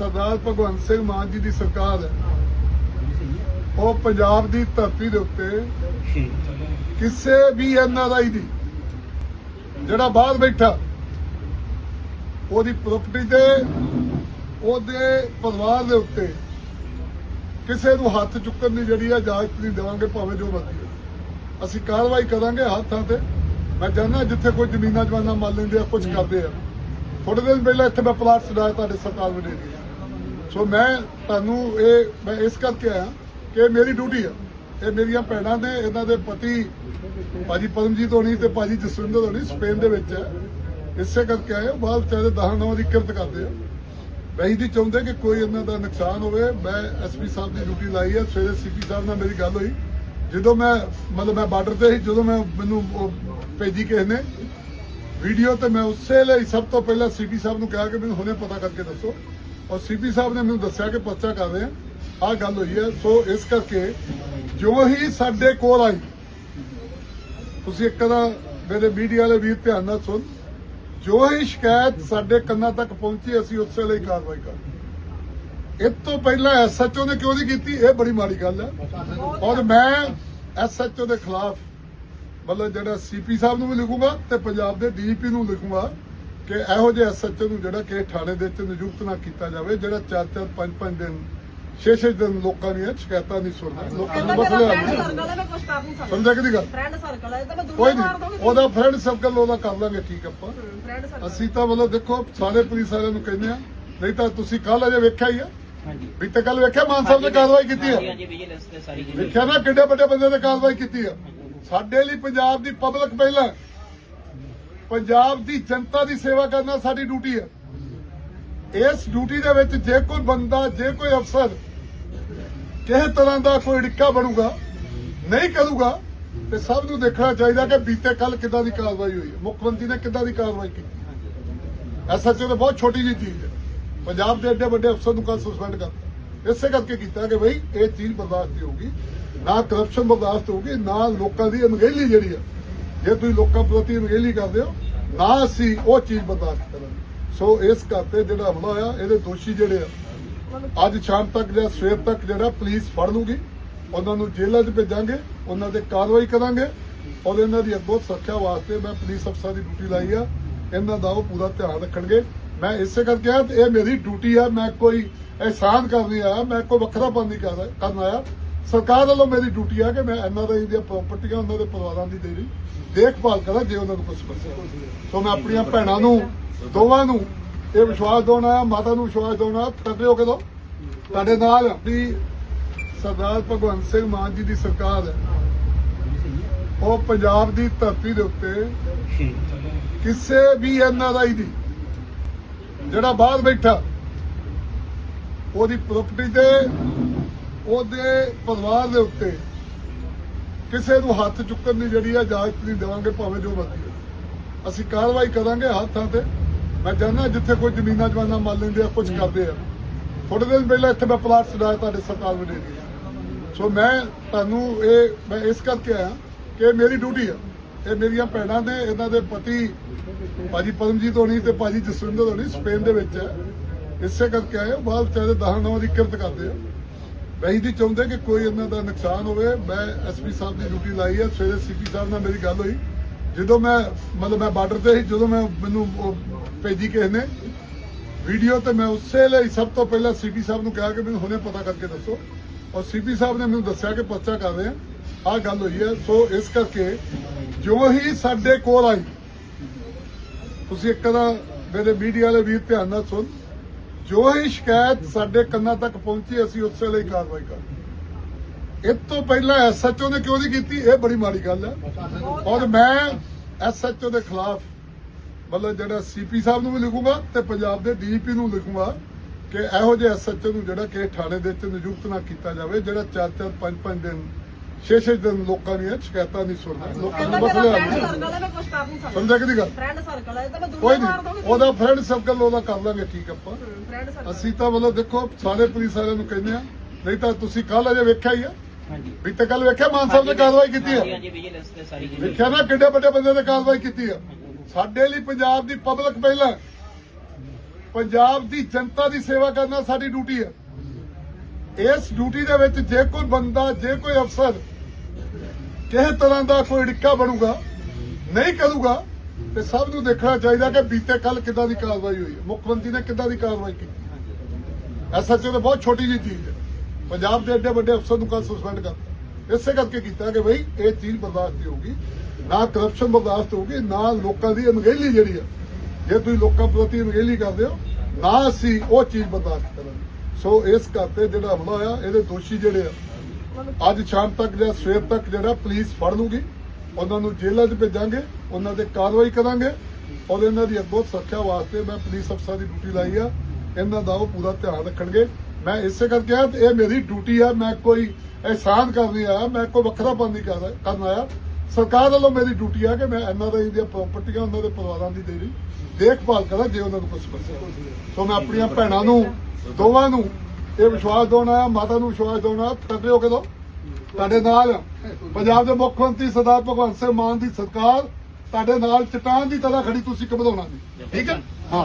ਸਰਦਾਰ ਭਗਵੰਤ ਸਿੰਘ ਮਾਨ ਜੀ ਦੀ ਸਰਕਾਰ ਹੈ। ਉਹ ਪੰਜਾਬ ਦੀ ਧਰਤੀ ਦੇ ਉੱਤੇ ਕਿਸੇ ਵੀ ਐਨਆਰਆਈ ਦੀ ਜਿਹੜਾ ਬਾਹਰ ਬੈਠਾ ਉਹਦੀ ਪ੍ਰਾਪਰਟੀ ਤੇ ਉਹਦੇ ਪਰਿਵਾਰ ਦੇ ਉੱਤੇ ਕਿਸੇ ਨੂੰ ਹੱਥ ਚੁੱਕਣ ਦੀ ਜਿਹੜੀ ਆ ਇਜਾਜ਼ਤ ਨਹੀਂ ਦੇਵਾਂਗੇ ਭਾਵੇਂ ਜੋ ਮਰਜ਼ੀ। ਅਸੀਂ ਕਾਰਵਾਈ ਕਰਾਂਗੇ ਹੱਥਾਂ ਤੇ। ਮੈਂ ਜਾਣਦਾ ਜਿੱਥੇ ਕੋਈ ਜ਼ਮੀਨਾਂ ਜਵਾਨਾਂ ਮੰਨ ਲੈਂਦੇ ਆ ਕੁਝ ਕਰਦੇ ਆ। ਥੋੜੇ ਦਿਨ ਪਹਿਲਾਂ ਇੱਥੇ ਮੈਂ ਪਲਾਟ ਛਡਾਇਆ ਤੁਹਾਡੇ ਸਰਕਾਰ ਵੱਡੇ ਸੋ ਮੈਂ ਤੁਹਾਨੂੰ ਇਹ, ਮੈਂ ਇਸ ਕਰਕੇ ਆਇਆ ਕਿ ਇਹ ਮੇਰੀ ਡਿਊਟੀ ਆ। ਇਹ ਮੇਰੀਆਂ ਭੈਣਾਂ ਨੇ, ਇਹਨਾਂ ਦੇ ਪਤੀ, ਭਾਜੀ ਪਰਮਜੀਤ ਹੋਣੀ ਤੇ ਭਾਜੀ ਜਸਵਿੰਦਰ ਹੋਣੀ ਸਪੇਨ ਦੇ ਵਿੱਚ ਹੈ ਇਸੇ ਕਰਕੇ ਆਏ ਉਹ ਚਾਹੇ ਦਹਾਂ ਨਵਾਂ ਦੀ ਕਿਰਤ ਕਰਦੇ ਆ। ਵਹੀ ਦੀ ਚਾਹੁੰਦੇ ਕਿ ਕੋਈ ਇਹਨਾਂ ਦਾ ਨੁਕਸਾਨ ਹੋਵੇ। ਮੈਂ ਐਸਪੀ ਸਾਹਿਬ ਦੀ ਡਿਊਟੀ ਲਾਈ ਹੈ ਸਵੇਰੇ ਸੀਪੀ ਸਾਹਿਬ ਨਾਲ ਮੇਰੀ ਗੱਲ ਹੋਈ। ਜਦੋਂ ਮੈਂ, ਮਤਲਬ ਮੈਂ ਬਾਰਡਰ ਤੇ ਸੀ, ਜਦੋਂ ਮੈਂ ਮੈਨੂੰ ਭੇਜੀ ਕਿਸੇ ਨੇ। ਵੀਡੀਓ ਤੇ ਮੈਂ ਉਸੇ ਲਈ ਸਭ ਤੋਂ ਪਹਿਲਾਂ ਸੀਪੀ ਸਾਹਿਬ ਨੂੰ ਕਿਹਾ ਕਿ ਮੈਨੂੰ ਹੁਣੇ ਪਤਾ ਕਰਕੇ ਦੱਸੋ। ਔਰ ਸੀਪੀ ਸਾਹਿਬ ਨੇ ਮੈਨੂੰ ਦੱਸਿਆ ਕਿ ਪਰਚਾ ਕਰ ਰਹੇ ਆ। ਆਹ ਗੱਲ ਹੋਈ ਹੈ। ਸੋ ਇਸ ਕਰਕੇ ਜੋ ਹੀ ਸਾਡੇ ਕੋਲ ਆਈ, ਤੁਸੀਂ ਇੱਕ ਦਾ ਮੇਰੇ ਮੀਡੀਆ ਵਾਲੇ ਵੀਰ ਧਿਆਨ ਨਾਲ ਸੁਣ। ਜੋ ਹੀ ਸ਼ਿਕਾਇਤ ਸਾਡੇ ਕੰਨਾਂ ਤੱਕ ਪਹੁੰਚੀ, ਅਸੀਂ ਉਸੇ ਲਈ ਕਾਰਵਾਈ ਕਰ ਇਹ ਤੋਂ ਪਹਿਲਾਂ ਐਸਐਚਓ ਨੇ ਕਿਉਂ ਨਹੀਂ ਕੀਤੀ? ਇਹ ਬੜੀ ਮਾੜੀ ਗੱਲ ਹੈ। ਔਰ ਮੈਂ ਐਸਐਚਓ ਦੇ ਖਿਲਾਫ ਮਤਲਬ ਜਿਹੜਾ ਸੀਪੀ ਸਾਹਿਬ ਨੂੰ ਵੀ ਲਿਖੂੰਗਾ ਤੇ ਪੰਜਾਬ ਦੇ ਡੀਜੀਪੀ ਨੂੰ ਲਿਖੂੰਗਾ। ਕਿ ਇਹੋ ਜਿਹੇ ਐਸਐਚਓ ਨੂੰ ਜਿਹੜਾ ਕਿ ਥਾਣੇ ਦੇ ਵਿੱਚ ਨਿਯੁਕਤ ਨਾ ਕੀਤਾ ਜਾਵੇ ਜਿਹੜਾ ਚਾਰ ਚਾਰ ਪੰਜ ਪੰਜ ਦਿਨ ਛੇ ਛੇ ਦਿਨ ਲੋਕਾਂ ਦੀਆਂ ਸ਼ਿਕਾਇਤਾਂ ਨਹੀਂ ਸੁਣਦਾ। ਲੋਕਾਂ ਨੂੰ ਮਸਲੇ ਮੈਂ ਕੁਝ ਕਰ ਨਹੀਂ ਸਮਝਿਆ ਗੱਲ? ਫਰੈਂਡ ਸਰਕਲ ਹੈ ਤਾਂ ਮੈਂ ਕੋਈ ਦੁਨੀਆ ਮਾਰ ਦੂੰਗੀ ਨਹੀਂ ਉਹਦਾ ਫਰੈਂਡ ਸਰਕਲ ਉਹਦਾ ਕਰ ਲਾਂਗੇ ਠੀਕ ਆਪਾਂ। ਅਸੀਂ ਤਾਂ ਮਤਲਬ ਦੇਖੋ ਸਾਰੇ ਪੁਲਿਸ ਵਾਲਿਆਂ ਨੂੰ ਕਹਿੰਦੇ ਆ ਨਹੀਂ ਤਾਂ ਤੁਸੀਂ ਕੱਲ ਅਜੇ ਵੇਖਿਆ ਹੀ ਆ। ਹਾਂਜੀ। ਵੀ ਤੇ ਕੱਲ ਵੇਖਿਆ ਮਾਨ ਸਾਹਿਬ ਨੇ ਕਾਰਵਾਈ ਕੀਤੀ ਹਾਂਜੀ ਆ ਵੇਖਿਆ ਨਾ ਕਿੱਡੇ ਵੱਡੇ ਬੰਦੇ ਨੇ ਕਾਰਵਾਈ ਕੀਤੀ ਆ। ਸਾਡੇ ਲਈ ਪੰਜਾਬ ਦੀ ਪਬਲਿਕ ਪਹਿਲਾਂ। ਪੰਜਾਬ ਦੀ ਜਨਤਾ ਦੀ ਸੇਵਾ ਕਰਨਾ ਸਾਡੀ ਡਿਊਟੀ ਹੈ। ਇਸ ਡਿਊਟੀ ਦੇ ਵਿੱਚ ਜੇ ਕੋਈ ਬੰਦਾ, ਜੇ ਕੋਈ ਅਫਸਰ ਕਿਸੇ ਤਰ੍ਹਾਂ ਦਾ ਕੋਈ ਡਿੱਕਾ ਬਣੂਗਾ, ਨਹੀਂ ਕਰੂਗਾ, ਤੇ ਸਭ ਨੂੰ ਦੇਖਣਾ ਚਾਹੀਦਾ ਕਿ ਬੀਤੇ ਕੱਲ ਕਿੱਦਾਂ ਦੀ ਕਾਰਵਾਈ ਹੋਈ ਮੁੱਖ ਮੰਤਰੀ ਨੇ ਕਿੱਦਾਂ ਦੀ ਕਾਰਵਾਈ ਕੀਤੀ ਐਸਐਚਓ ਤੇ ਬਹੁਤ ਛੋਟੀ ਜਿਹੀ ਚੀਜ਼ ਹੈ। ਪੰਜਾਬ ਦੇ ਐਡੇ ਵੱਡੇ ਅਫਸਰ ਨੂੰ ਕੱਲ ਸਸਪੈਂਡ ਕਰਤਾ ਇਸੇ ਕਰਕੇ ਕੀਤਾ ਕਿ ਬਈ ਇਹ ਚੀਜ਼ ਬਰਦਾਸ਼ਤ ਨਹੀਂ ਹੋਊਗੀ, ਨਾ ਕਰਪਸ਼ਨ ਬਰਦਾਸ਼ਤ ਹੋਊਗੀ, ਨਾ ਲੋਕਾਂ ਦੀ ਅਣਗਹਿਲੀ ਜਿਹੜੀ ਆ ਜੇ ਤੁਸੀਂ ਲੋਕਾਂ ਪ੍ਰਤੀ ਅਣਗਹਿਲੀ ਕਰਦੇ ਹੋ, ਨਾ ਅਸੀਂ ਉਹ ਚੀਜ਼ ਬਰਦਾਸ਼ਤ ਕਰਾਂਗੇ। ਸੋ ਇਸ ਕਰਕੇ ਜਿਹੜਾ ਹਮਲਾ ਹੋਇਆ, ਇਹਦੇ ਦੋਸ਼ੀ ਜਿਹੜੇ ਆ, ਅੱਜ ਸ਼ਾਮ ਤੱਕ ਜਾਂ ਸਵੇਰ ਤੱਕ ਜਿਹੜਾ ਪੁਲਿਸ ਫੜ ਲੂਗੀ, ਉਹਨਾਂ ਨੂੰ ਜੇਲ੍ਹਾਂ 'ਚ ਭੇਜਾਂਗੇ, ਉਹਨਾਂ ਤੇ ਕਾਰਵਾਈ ਕਰਾਂਗੇ, ਔਰ ਇਹਨਾਂ ਦੀ ਅੱਗੋਂ ਸੁਰੱਖਿਆ ਵਾਸਤੇ ਮੈਂ ਪੁਲਿਸ ਅਫਸਰਾਂ ਦੀ ਡਿਊਟੀ ਲਾਈ ਆ, ਇਹਨਾਂ ਦਾ ਉਹ ਪੂਰਾ ਧਿਆਨ ਰੱਖਣਗੇ। ਮੈਂ ਇਸੇ ਕਰਕੇ ਆ ਇਹ ਮੇਰੀ ਡਿਊਟੀ ਆ, ਮੈਂ ਕੋਈ ਅਹਿਸਾਨ ਕਰ ਨਹੀਂ ਆਇਆ, ਮੈਂ ਕੋਈ ਵੱਖਰਾਪਨ ਨਹੀਂ ਕਰ ਕਰਨ ਆਇਆ। ਸਰਕਾਰ ਵੱਲੋਂ ਮੇਰੀ ਡਿਊਟੀ ਆ ਕਿ ਮੈਂ ਐਨਆਰਆਈ ਦੀਆਂ ਪ੍ਰਾਪਰਟੀਆਂ ਉਹਨਾਂ ਦੇ ਪਰਿਵਾਰਾਂ ਦੀ ਦੇ ਦੇਖਭਾਲ ਕਰਾਂ, ਜੇ ਉਹਨਾਂ ਨੂੰ ਕੁਝ ਸਮੱਸਿਆ ਸੋ ਮੈਂ ਆਪਣੀਆਂ ਭੈਣਾਂ ਨੂੰ, ਦੋਵਾਂ ਨੂੰ ਇਹ ਵਿਸ਼ਵਾਸ ਦਿਵਾਉਣਾ ਮਾਤਾ ਨੂੰ ਵਿਸ਼ਵਾਸ ਦਿਵਾਉਣਾ ਕਰਦੇ ਹੋ ਕਦੋਂ ਤੁਹਾਡੇ ਨਾਲ ਵੀ ਸਰਦਾਰ ਭਗਵੰਤ ਸਿੰਘ ਮਾਨ ਜੀ ਦੀ ਸਰਕਾਰ ਹੈ। ਉਹ ਪੰਜਾਬ ਦੀ ਧਰਤੀ ਦੇ ਉੱਤੇ ਕਿਸੇ ਵੀ ਐਨਆਰਆਈ ਦੀ, ਜਿਹੜਾ ਬਾਹਰ ਬੈਠਾ, ਉਹਦੀ ਪ੍ਰਾਪਰਟੀ ਤੇ ਉਹਦੇ ਪਰਿਵਾਰ ਦੇ ਉੱਤੇ ਕਿਸੇ ਨੂੰ ਹੱਥ ਚੁੱਕਣ ਦੀ ਜਿਹੜੀ ਆ ਇਜਾਜ਼ਤ ਨਹੀਂ ਦੇਵਾਂਗੇ ਭਾਵੇਂ ਜੋ ਮਰਜ਼ੀ। ਅਸੀਂ ਕਾਰਵਾਈ ਕਰਾਂਗੇ ਹੱਥਾਂ ਤੇ। ਮੈਂ ਜਾਣਦਾ ਜਿੱਥੇ ਕੋਈ ਜ਼ਮੀਨਾਂ ਜਵਾਨਾਂ ਮੰਨ ਲੈਂਦੇ ਆ ਕੁਝ ਕਰਦੇ ਆ। ਥੋੜੇ ਦਿਨ ਪਹਿਲਾਂ ਇੱਥੇ ਮੈਂ ਪਲਾਟ ਛਡਾਇਆ ਤੁਹਾਡੇ ਸਰਕਾਰ ਵੱਡੇ ਸੋ ਮੈਂ ਤੁਹਾਨੂੰ ਇਹ ਮੈਂ ਇਸ ਕਰਕੇ ਆਇਆ ਕਿ ਮੇਰੀ ਡਿਊਟੀ ਆ। ਇਹ ਮੇਰੀਆਂ ਭੈਣਾਂ ਦੇ ਇਹਨਾਂ ਦੇ ਪਤੀ ਭਾਜੀ ਪਰਮਜੀਤ ਹੋਣੀ ਤੇ ਭਾਜੀ ਜਸਵਿੰਦਰ ਹੋਣੀ ਸਪੇਨ ਦੇ ਵਿੱਚ ਹੈ ਇਸੇ ਕਰਕੇ ਆਏ ਬਾਹਰ ਚਾਹੇ ਦਹਾਂ ਨਵਾਂ ਦੀ ਕਿਰਤ ਕਰਦੇ ਆ। ਵਹੀ ਦੀ ਚਾਹੁੰਦੇ ਕਿ ਕੋਈ ਇਹਨਾਂ ਦਾ ਨੁਕਸਾਨ ਹੋਵੇ। ਮੈਂ ਐਸਪੀ ਸਾਹਿਬ ਦੀ ਡਿਊਟੀ ਲਾਈ ਹੈ। ਸਵੇਰੇ ਸੀਪੀ ਸਾਹਿਬ ਨਾਲ ਮੇਰੀ ਗੱਲ ਹੋਈ। ਜਦੋਂ ਮੈਂ, ਮਤਲਬ ਮੈਂ ਬਾਰਡਰ ਤੇ ਸੀ, ਜਦੋਂ ਮੈਂ ਮੈਨੂੰ ਭੇਜੀ ਕਿਸੇ ਨੇ ਵੀਡੀਓ, ਤੇ ਮੈਂ ਉਸੇ ਲਈ ਸਭ ਤੋਂ ਪਹਿਲਾਂ ਸੀਪੀ ਸਾਹਿਬ ਨੂੰ ਕਿਹਾ ਕਿ ਮੈਨੂੰ ਹੁਣੇ ਪਤਾ ਕਰਕੇ ਦੱਸੋ। ਔਰ ਸੀਪੀ ਸਾਹਿਬ ਨੇ ਮੈਨੂੰ ਦੱਸਿਆ ਕਿ ਪਰਚਾ ਕਰ ਰਹੇ ਆ। ਆਹ ਗੱਲ ਹੋਈ ਹੈ। ਸੋ ਇਸ ਕਰਕੇ ਜੋ ਹੀ ਸਾਡੇ ਕੋਲ ਆਈ, ਤੁਸੀਂ ਇੱਕ ਦਾ ਮੇਰੇ ਮੀਡੀਆ ਵਾਲੇ ਵੀਰ ਧਿਆਨ ਨਾਲ ਸੁਣ। ਜੋ ਹੀ ਸ਼ਿਕਾਇਤ ਸਾਡੇ ਕੰਨਾਂ ਤੱਕ ਪਹੁੰਚੀ, ਅਸੀਂ ਉਸੇ ਲਈ ਕਾਰਵਾਈ ਕਰ ਇਹ ਤੋਂ ਪਹਿਲਾਂ ਐਸਐਚਓ ਨੇ ਕਿਉਂ ਨਹੀਂ ਕੀਤੀ? ਇਹ ਬੜੀ ਮਾੜੀ ਗੱਲ ਹੈ। ਔਰ ਮੈਂ ਐਸਐਚਓ ਦੇ ਖਿਲਾਫ, ਮਤਲਬ ਜਿਹੜਾ ਸੀਪੀ ਸਾਹਿਬ ਨੂੰ ਵੀ ਲਿਖੂੰਗਾ ਤੇ ਪੰਜਾਬ ਦੇ ਡੀਜੀਪੀ ਨੂੰ ਲਿਖੂੰਗਾ ਕਿ ਇਹੋ ਜਿਹੇ ਐਸਐਚਓ ਨੂੰ ਜਿਹੜਾ ਕਿ ਥਾਣੇ ਦੇ ਵਿੱਚ ਨਿਯੁਕਤ ਨਾ ਕੀਤਾ ਜਾਵੇ, ਜਿਹੜਾ ਚਾਰ ਚਾਰ ਪੰਜ ਪੰਜ ਦਿਨ ਛੇ ਛੇ ਦਿਨ ਲੋਕਾਂ ਦੀਆਂ ਸ਼ਿਕਾਇਤਾਂ ਨਹੀਂ ਸੁਣਦਾ। ਲੋਕਾਂ ਨੂੰ ਮਸਲੇ ਹੈ ਮੈਂ ਕੁਝ ਕਰ ਨਹੀਂ ਸਕਦਾ। ਸਮਝਿਆ ਕਿਹਦੀ ਗੱਲ? ਫਰੈਂਡ ਸਰਕਲ ਹੈ ਤਾਂ ਮੈਂ ਕੋਈ ਨਹੀਂ। ਉਹਦਾ ਫਰੈਂਡ ਸਰਕਲ ਉਹਦਾ ਕਰ ਲਾਂਗੇ ਠੀਕ ਆਪਾਂ। ਫਰੈਂਡ ਸਰਕਲ ਅਸੀਂ ਤਾਂ ਮਤਲਬ ਦੇਖੋ ਸਾਰੇ ਪੁਲਿਸ ਵਾਲਿਆਂ ਨੂੰ ਕਹਿੰਦੇ ਆ ਨਹੀਂ ਤਾਂ ਤੁਸੀਂ ਕੱਲ ਅਜੇ ਵੇਖਿਆ ਹੀ ਆ। ਹਾਂਜੀ। ਵੀ ਤੇ ਕੱਲ ਵੇਖਿਆ ਮਾਨ ਸਾਹਿਬ ਨੇ ਕਾਰਵਾਈ ਕੀਤੀ ਆ। ਹਾਂਜੀ ਵਿਜੀਲੈਂਸ ਤੇ ਸਾਰੀ ਜਿਹੜੀ ਵੇਖਿਆ ਨਾ ਕਿੱਡੇ ਵੱਡੇ ਬੰਦੇ ਨੇ ਕਾਰਵਾਈ ਕੀਤੀ ਆ। ਸਾਡੇ ਲਈ ਪੰਜਾਬ ਦੀ ਪਬਲਿਕ ਪਹਿਲਾਂ। ਪੰਜਾਬ ਦੀ ਜਨਤਾ ਦੀ ਸੇਵਾ ਕਰਨਾ ਸਾਡੀ ਡਿਊਟੀ ਹੈ ਇਸ ਡਿਊਟੀ ਦੇ ਵਿੱਚ ਜੇ ਕੋਈ ਬੰਦਾ, ਜੇ ਕੋਈ ਅਫਸਰ ਕਿਸੇ ਤਰ੍ਹਾਂ ਦਾ ਕੋਈ ਅੜਿੱਕਾ ਬਣੂਗਾ, ਨਹੀਂ ਕਰੂਗਾ, ਤੇ ਸਭ ਨੂੰ ਦੇਖਣਾ ਚਾਹੀਦਾ ਕਿ ਬੀਤੇ ਕੱਲ ਕਿੱਦਾਂ ਦੀ ਕਾਰਵਾਈ ਹੋਈ ਮੁੱਖ ਮੰਤਰੀ ਨੇ ਕਿੱਦਾਂ ਦੀ ਕਾਰਵਾਈ ਕੀਤੀ ਐਸਐਚਓ ਤੇ ਬਹੁਤ ਛੋਟੀ ਜਿਹੀ ਚੀਜ਼ ਹੈ। ਪੰਜਾਬ ਦੇ ਐਡੇ ਵੱਡੇ ਅਫਸਰ ਨੂੰ ਕੱਲ ਸਸਪੈਂਡ ਕਰ ਇਸੇ ਕਰਕੇ ਕੀਤਾ ਕਿ ਬਈ ਇਹ ਚੀਜ਼ ਬਰਦਾਸ਼ਤ ਨਹੀਂ ਹੋਊਗੀ, ਨਾ ਕਰਪਸ਼ਨ ਬਰਦਾਸ਼ਤ ਹੋਊਗੀ, ਨਾ ਲੋਕਾਂ ਦੀ ਅਣਗਹਿਲੀ ਜਿਹੜੀ ਆ ਜੇ ਤੁਸੀਂ ਲੋਕਾਂ ਪ੍ਰਤੀ ਅਣਗਹਿਲੀ ਕਰਦੇ ਹੋ, ਨਾ ਅਸੀਂ ਉਹ ਚੀਜ਼ ਬਰਦਾਸ਼ਤ ਕਰਾਂਗੇ। ਸੋ ਇਸ ਕਰਕੇ ਜਿਹੜਾ ਹਮਲਾ ਹੋਇਆ, ਇਹਦੇ ਦੋਸ਼ੀ ਜਿਹੜੇ ਆ, ਅੱਜ ਸ਼ਾਮ ਤੱਕ ਜਾਂ ਸਵੇਰ ਤੱਕ ਜਿਹੜਾ ਪੁਲਿਸ ਫੜ ਲੂਗੀ, ਉਹਨਾਂ ਨੂੰ ਜੇਲ੍ਹਾਂ 'ਚ ਭੇਜਾਂਗੇ, ਉਹਨਾਂ ਤੇ ਕਾਰਵਾਈ ਕਰਾਂਗੇ ਔਰ ਇਹਨਾਂ ਦੀ ਅੱਗੋਂ ਸੁਰੱਖਿਆ ਵਾਸਤੇ ਮੈਂ ਪੁਲਿਸ ਅਫਸਰ ਦੀ ਡਿਊਟੀ ਲਾਈ ਆ, ਇਹਨਾਂ ਦਾ ਉਹ ਪੂਰਾ ਧਿਆਨ ਰੱਖਣਗੇ। ਮੈਂ ਇਸੇ ਕਰਕੇ ਆ ਇਹ ਮੇਰੀ ਡਿਊਟੀ ਆ, ਮੈਂ ਕੋਈ ਅਹਿਸਾਨ ਕਰਨ ਨਹੀਂ ਆਇਆ, ਮੈਂ ਕੋਈ ਵੱਖਰਾਪਨ ਨਹੀਂ ਕਰਨ ਆਇਆ। ਸਰਕਾਰ ਵੱਲੋਂ ਮੇਰੀ ਡਿਊਟੀ ਆ ਕਿ ਮੈਂ ਐਨਆਰਆਈ ਦੀਆਂ ਪ੍ਰਾਪਰਟੀਆਂ ਉਹਨਾਂ ਦੇ ਪਰਿਵਾਰਾਂ ਦੀ ਦੇਣੀ, ਦੇਖਭਾਲ ਕਰਾਂ ਜੇ ਉਹਨਾਂ ਨੂੰ ਕੁਝ ਸਮੱਸਿਆ ਸੋ ਮੈਂ ਆਪਣੀਆਂ ਭੈਣਾਂ ਨੂੰ ਦੋਵਾਂ ਨੂੰ ਇਹ ਵਿਸ਼ਵਾਸ ਦਿਵਾਉਣਾ ਮਾਤਾ ਨੂੰ ਵਿਸ਼ਵਾਸ ਦਿਵਾਉਣਾ ਕਰਦੇ ਹੋ ਕਦੋਂ ਤੁਹਾਡੇ ਨਾਲ ਪੰਜਾਬ ਦੇ ਮੁੱਖ ਮੰਤਰੀ ਸਰਦਾਰ ਭਗਵੰਤ ਸਿੰਘ ਮਾਨ ਦੀ ਸਰਕਾਰ, ਤੁਹਾਡੇ ਨਾਲ ਚਟਾਨ ਦੀ ਤਰ੍ਹਾਂ ਖੜੀ ਤੁਸੀਂ ਘਬਰਾਉਣਾ ਨਹੀਂ ਠੀਕ ਹੈ? ਹਾਂ।